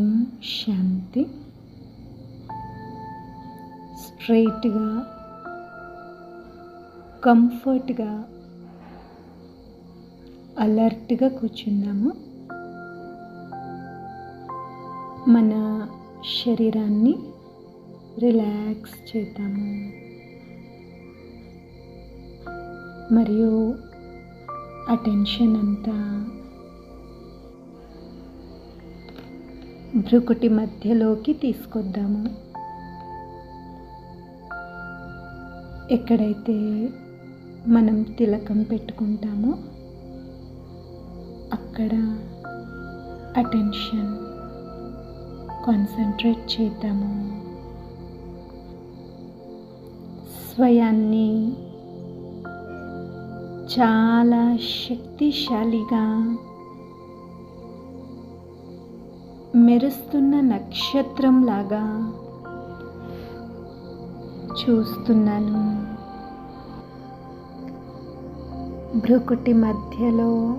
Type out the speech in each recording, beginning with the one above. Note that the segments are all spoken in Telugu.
ఓం శాంతి. స్ట్రైట్గా కంఫర్ట్గా అలర్ట్గా కూర్చున్నాము. మన శరీరాన్ని రిలాక్స్ చేద్దాము. మరియు అటెన్షన్ అంతా భ్రుకుటి మధ్యలోకి తీసుకొద్దాము. ఎక్కడైతే మనం తిలకం పెట్టుకుంటామో అక్కడ అటెన్షన్ కాన్సన్ట్రేట్ చేద్దాము. స్వయాన్ని చాలా శక్తిశాలిగా మెరుస్తున్న నక్షత్రం లాగా చూస్తున్నాను. భ్రుకుటి మధ్యలో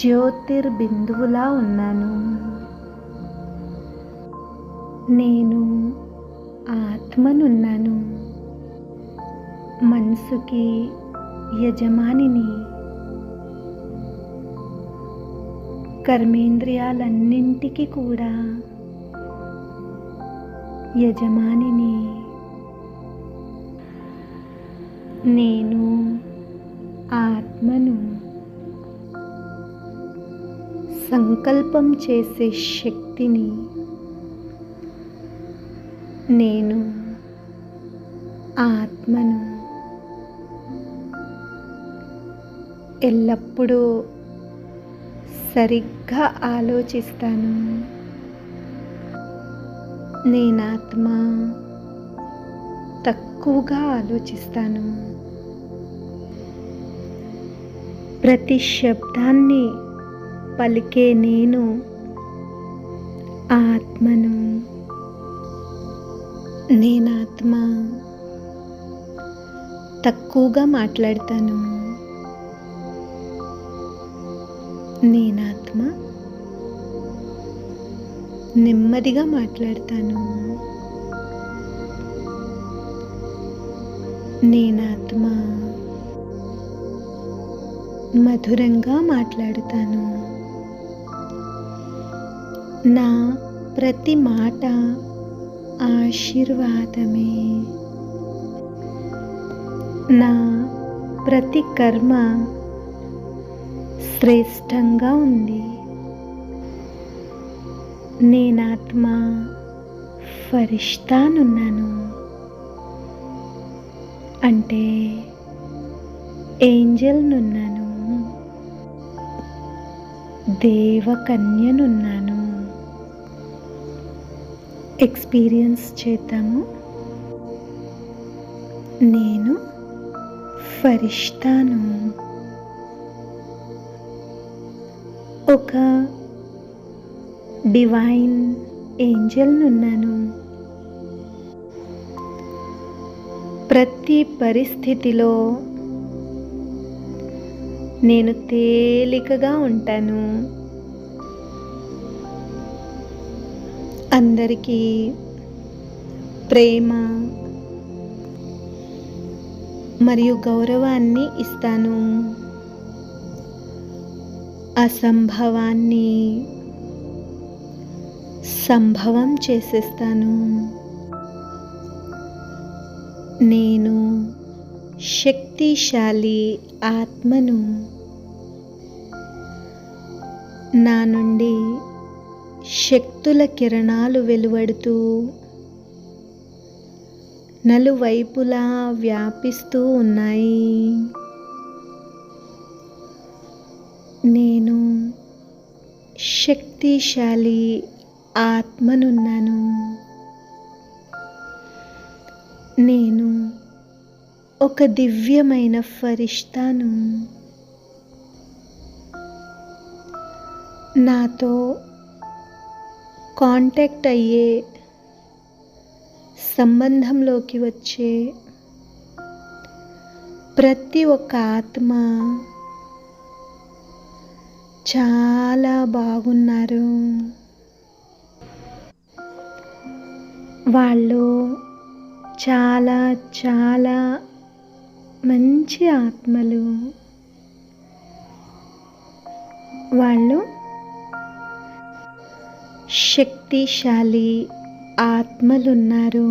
జ్యోతిర్బిందువులా ఉన్నాను. నేను ఆత్మనున్నాను. మనసుకి యజమానిని కర్మేంద్రియాలన్నింటికి కూడా యజమానిని నేను ఆత్మను సంకల్పం చేసే శక్తిని నేను ఆత్మను ఎల్లప్పుడూ సరిగ్గా ఆలోచిస్తాను. నేనాత్మ తక్కువగా ఆలోచిస్తాను. ప్రతి శబ్దాన్ని పలికే నేను ఆత్మను. నేనాత్మ తక్కువగా మాట్లాడతాను. నేనాత్మ. నెమ్మదిగా మాట్లాడతాను. నేనాత్మ. మధురంగా మాట్లాడుతాను. నా ప్రతి మాట ఆశీర్వాదమే. నా ప్రతి కర్మ శ్రేష్టంగా ఉంది. నేనాత్మ ఫరిష్టానున్నాను. అంటే ఏంజల్నున్నాను. దేవకన్యనున్నాను. ఎక్స్పీరియన్స్ చేద్దాము. నేను ఫరిష్టాను. ఒక డివైన్ ఏంజల్నున్నాను ప్రతి పరిస్థితిలో నేను తేలికగా ఉంటాను. అందరికీ ప్రేమ మరియు గౌరవాన్ని ఇస్తాను. అసంభవాన్ని సంభవం చేసేస్తాను. నేను శక్తిశాలి ఆత్మను నా నుండి శక్తుల కిరణాలు వెలువడుతూ నలువైపులా వ్యాపిస్తూ ఉన్నాయి. నేను శక్తిశాలి ఆత్మనున్నాను. నేను ఒక దివ్యమైన ఫరిష్టాను నాతో కాంటాక్ట్ అయ్యే సంబంధంలోకి వచ్చే ప్రతి ఒక్క ఆత్మ చాలా బాగున్నారు. వాళ్ళు చాలా చాలా మంచి ఆత్మలు. వాళ్ళు శక్తిశాలి ఆత్మలున్నారు.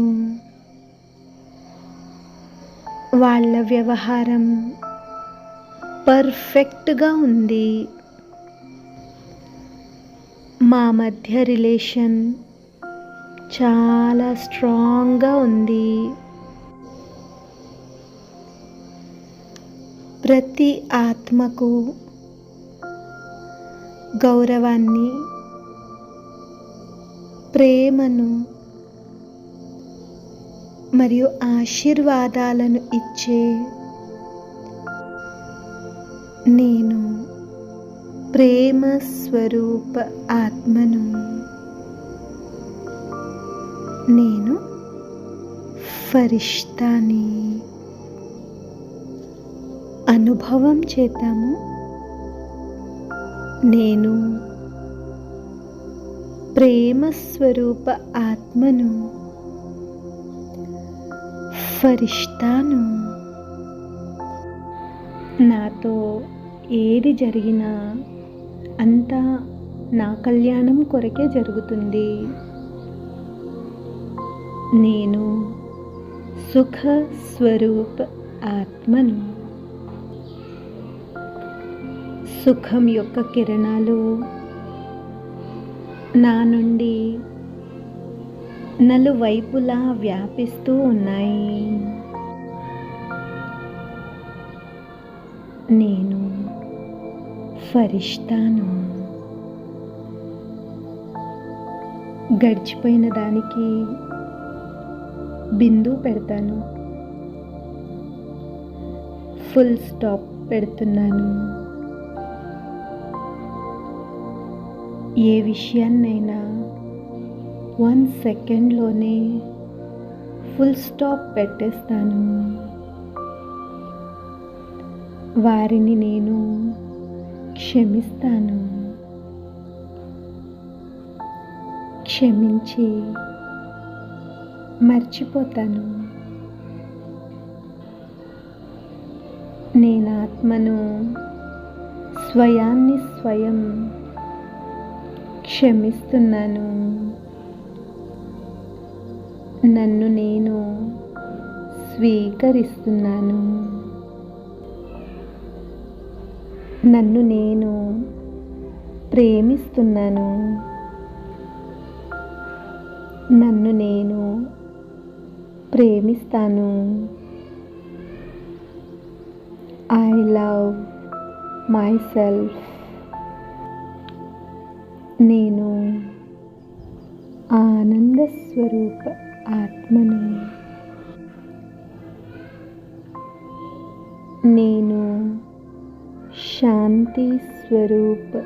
వాళ్ళ వ్యవహారం పర్ఫెక్ట్గా ఉంది. మా మధ్య రిలేషన్ చాలా స్ట్రాంగ్గా ఉంది. ప్రతి ఆత్మకు గౌరవాన్ని ప్రేమను మరియు ఆశీర్వాదాలను ఇచ్చే నేను. ప్రేమ స్వరూప ఆత్మను నేను ఫరిష్తాని. అనుభవం చేద్దాము. నేను ప్రేమ స్వరూప ఆత్మను ఫరిష్తాను. నాతో ఏది జరిగినా అంతా నా కళ్యాణం కొరకే జరుగుతుంది. నేను సుఖ స్వరూప్ ఆత్మను సుఖం యొక్క కిరణాలు నా నుండి నలువైపులా వ్యాపిస్తూ ఉన్నాయి. నేను ఫరిష్తాను గడిచిపోయిన దానికి బిందు పెడతాను. ఫుల్ స్టాప్ పెడుతున్నాను. ఏ విషయాన్నైనా వన్ సెకండ్లోనే ఫుల్ స్టాప్ పెట్టేస్తాను. వారిని నేను క్షమిస్తాను. క్షమించి మర్చిపోతాను. నేను ఆత్మను స్వయాన్ని స్వయం క్షమిస్తున్నాను. నన్ను నేను స్వీకరిస్తున్నాను. నన్ను నేను ప్రేమిస్తున్నాను. నన్ను నేను ప్రేమిస్తాను. I love my నేను ఆనంద స్వరూప స్వరూప్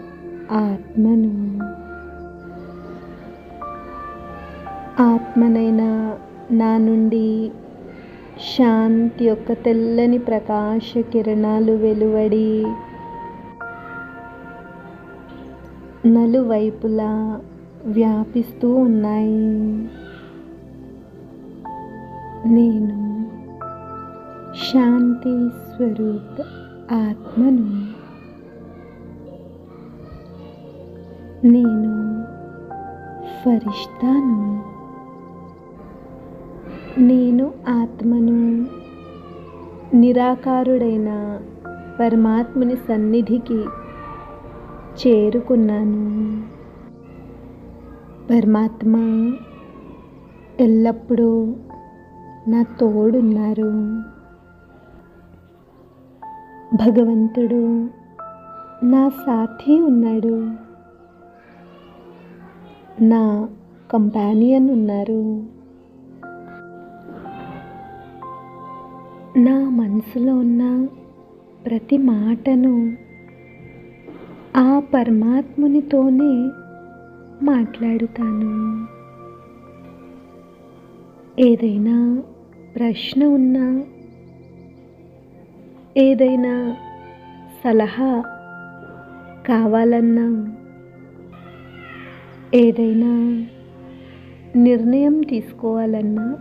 ఆత్మను. ఆత్మనైన నా నుండి శాంతి యొక్క తెల్లని ప్రకాశ కిరణాలు వెలువడి నలువైపులా వ్యాపిస్తూ ఉన్నాయి. నేను శాంతి స్వరూప్ ఆత్మను. నేను ఫరిష్తాను నేను ఆత్మను నిరాకారుడైన పరమాత్మని సన్నిధికి చేరుకున్నాను. పరమాత్మ ఎల్లప్పుడూ నా తోడున్నారు. భగవంతుడు నా సాథీ ఉన్నాడు. నా కంపానియన్ ఉన్నారు. నా మనసులో ఉన్న ప్రతి మాటను ఆ పరమాత్మునితోనే మాట్లాడుతాను. ఏదైనా ప్రశ్న ఉన్నా ఏదైనా సలహా కావాలన్నా ఏదైనా నిర్ణయం తీసుకోవాలన్నా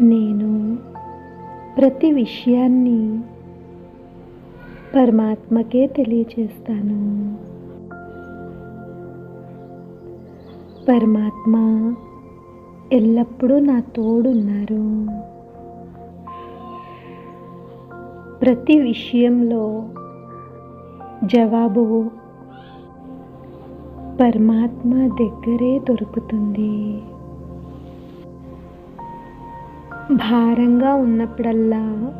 నేను ప్రతి విషయాన్ని పరమాత్మకే తెలియచేస్తాను. పరమాత్మ ఎల్లప్పుడూ నా తోడున్నారు. ప్రతి విషయంలో జవాబు పరమాత్మ దగ్గరే దొరుకుతుంది. భారంగా ఉన్నప్పుడల్లా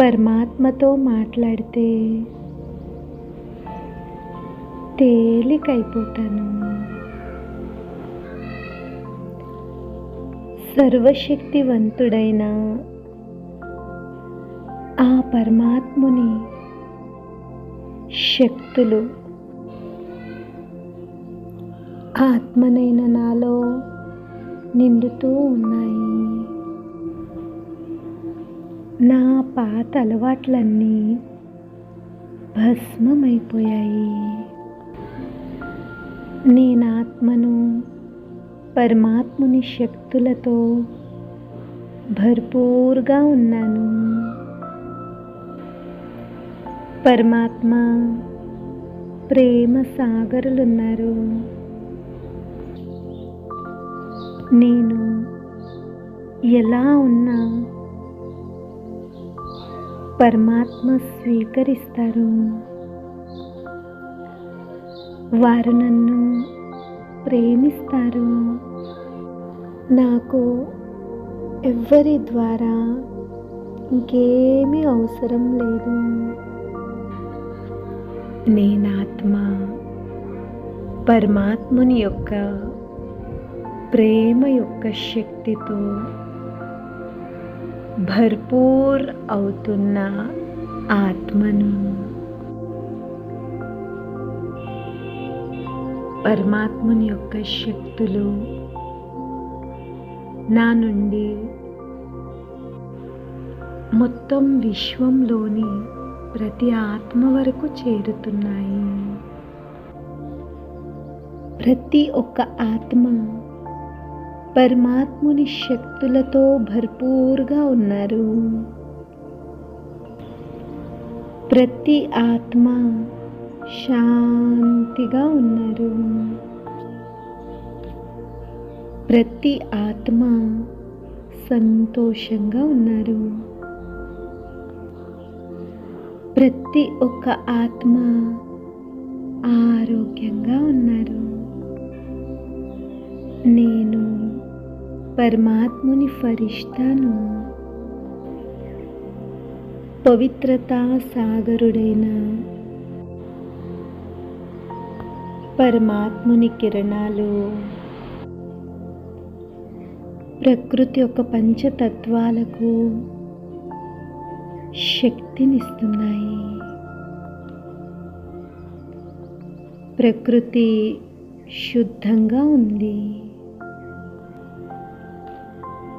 పరమాత్మతో మాట్లాడితే తేలికైపోతాను. సర్వశక్తివంతుడైన ఆ పరమాత్ముని శక్తులు ఆత్మనైన నాలో నిండుతూ ఉన్నాయి. నా పాత అలవాట్లన్నీ భస్మమైపోయాయి. నేను ఆత్మను పరమాత్ముని శక్తులతో భర్పూర్గా ఉన్నాను. పరమాత్మ ప్రేమ సాగరులున్నారు. నేను ఎలా ఉన్నా పరమాత్మ స్వీకరిస్తారు. వారు నన్ను ప్రేమిస్తారు. నాకు ఎవ్వరి ద్వారా ఇంకేమీ అవసరం లేదు. నేనాత్మ పరమాత్ముని యొక్క ప్రేమ యొక్క శక్తితో భర్పూర్ అవుతున్న ఆత్మను పరమాత్ముని యొక్క శక్తులు నా నుండి మొత్తం విశ్వంలోని ప్రతి ఆత్మ వరకు చేరుతున్నాయి. ప్రతి ఒక్క ఆత్మ పరమాత్ముని శక్తులతో భర్పూర్గా ఉన్నారు. ప్రతి ఆత్మ శాంతిగా ఉన్నారు. ప్రతి ఆత్మ సంతోషంగా ఉన్నారు. ప్రతి ఒక్క ఆత్మ ఆరోగ్యంగా ఉన్నారు. నేను పరమాత్ముని ఫరిష్టాను. పవిత్రతా సాగరుడైన పరమాత్ముని కిరణాలు. ప్రకృతి యొక్క పంచతత్వాలకు శక్తినిస్తున్నాయి. ప్రకృతి శుద్ధంగా ఉంది.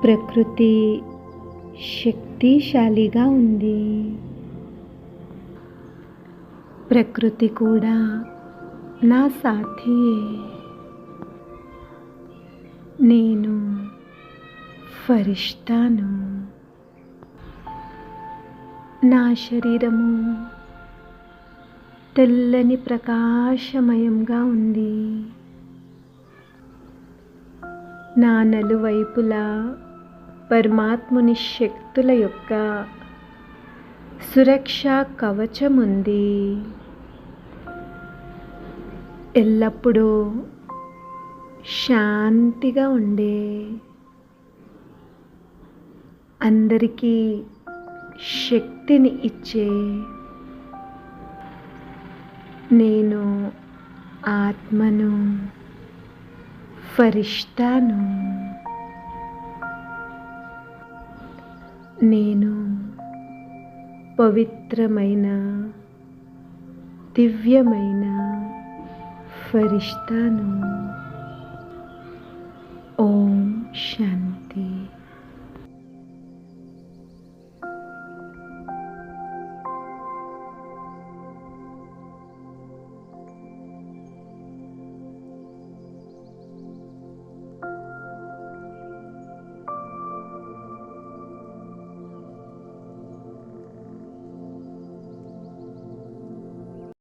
ప్రకృతి శక్తిశాలిగా ఉంది. ప్రకృతి కూడా నా సాథియే. నేను ఫరిష్టాను. నా శరీరము తెల్లని ప్రకాశమయంగా ఉంది. నా నలువైపులా పరమాత్ముని శక్తుల యొక్క సురక్షా కవచం ఉంది ఎల్లప్పుడూ శాంతిగా ఉండే. అందరికీ శక్తిని ఇచ్చే. నేను ఆత్మను ఫరిష్టాను నేను పవిత్రమైన దివ్యమైన ఫరిష్టాను ఓం శాంతి.